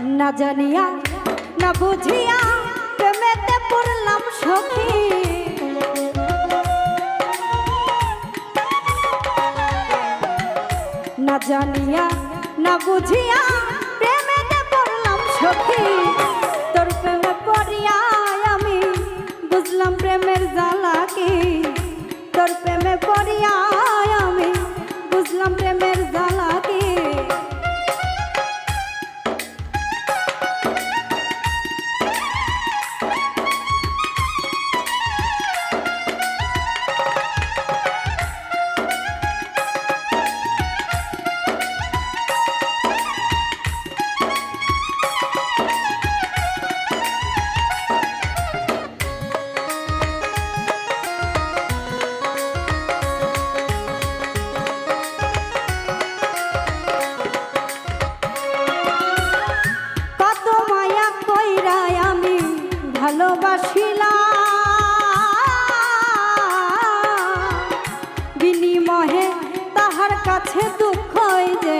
না জানিয়া, না বুঝিয়া প্রেমেতে পড়লাম সখী। না জানিয়া, না বুঝিয়া প্রেমেতে পড়লাম সখী। তোর প্রেমে পড়িয়া আমি, বুঝলাম প্রেমের জ্বালা কি। তোর প্রেমে পড়িয়া বিনিমহে তাহার দুঃখই যে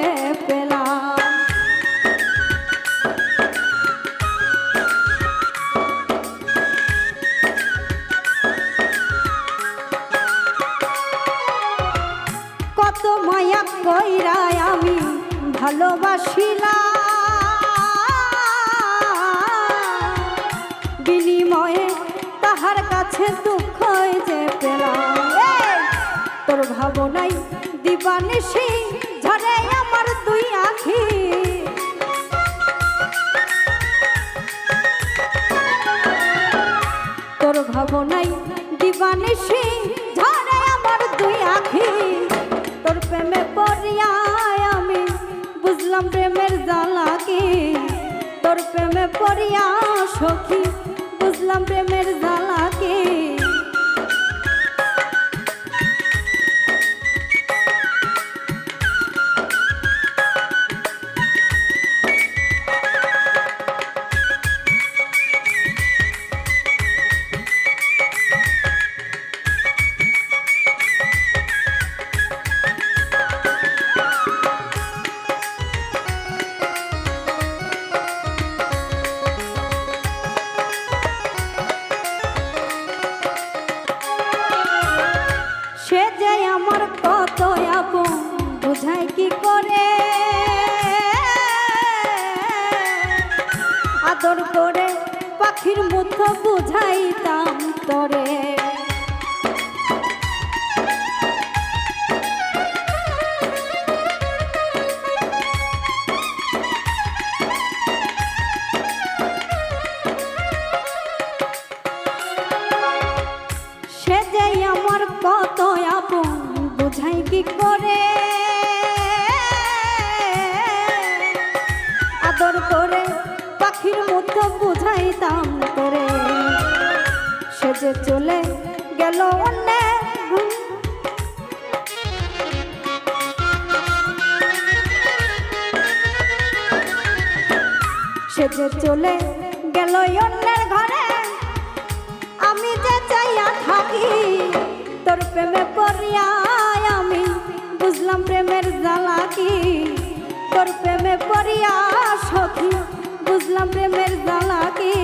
কত মায়া কইরাই আমি ভালোবাসিলাম। বিনিময়ে দুঃখ যে পেলাম। তোর ভাবনাই দিবানিসি ঝরে আমার দুই আখি। তোর ভাবনাই দিবানিসি ঝরে আমার দুই আখি। তোর প্রেমে পড়িয়া আমি বুঝলাম প্রেমের জ্বালা তোর প্রেমে পড়িয়া সখী, বুঝলাম প্রেমের জ্বালা কত আপন বোঝায় কি করে? আদর করে পাখির মতো বুঝাইতাম তরে। যে চলে গেল অন্য সে যে চলে গেল অন্যের ঘরে, আমি যে চাইয়া থাকি, তোর প্রেমে পড়িয়া আমি বুঝলাম প্রেমের জ্বালা কি। তোর প্রেমে পড়িয়া সখী, বুঝলাম প্রেমের জ্বালা কি।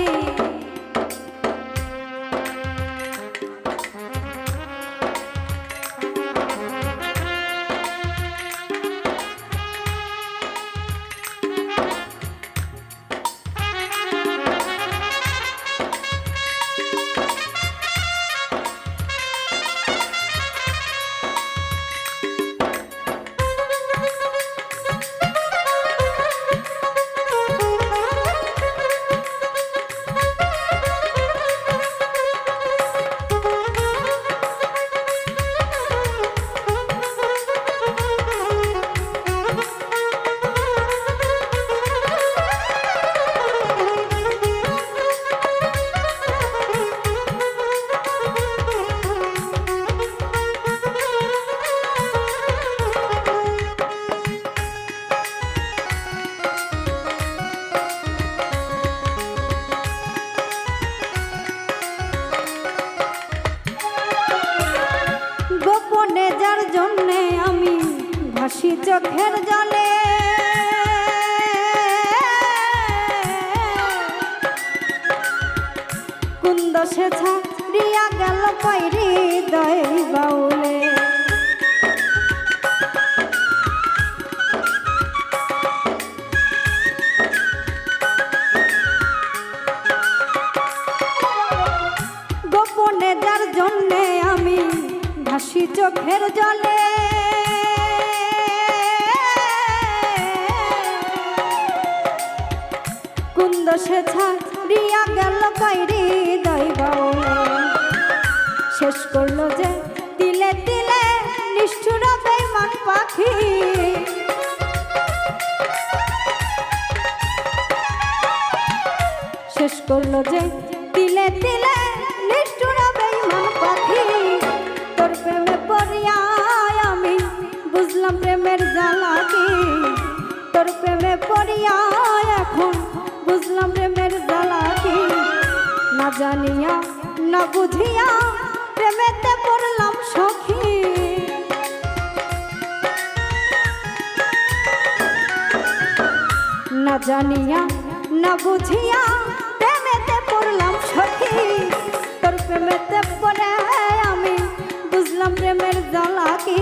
মিষ্টি চোখের জলে। কুন্দ সে ছাড়িয়া গেল পৈরি দই বাউলে। গোপনে যার জন্যে আমি ভাসি চোখের জলে। কুন্দ সে ছাড়িয়া গেল কইরি দৈবাউলে শেষ করল যে তিলে তিলে নিষ্ঠুর বেমান পাখি। শেষ করল যে তিলে তিলে নিষ্ঠুর বেমান পাখি। তোর প্রেমে পড়িয়া আমি, বুঝলাম প্রেমের জ্বালা কি তোর প্রেমে পড়িয়া এখন বুঝলাম প্রেমের জ্বালা কি না জানিয়া, না বুঝিয়া প্রেমেতে পড়লাম সখী। না জানিয়া, না বুঝিয়া প্রেমেতে পড়লাম সখী। তোর প্রেমেতে পড়ে আমি বুঝলাম প্রেমের জ্বালা কি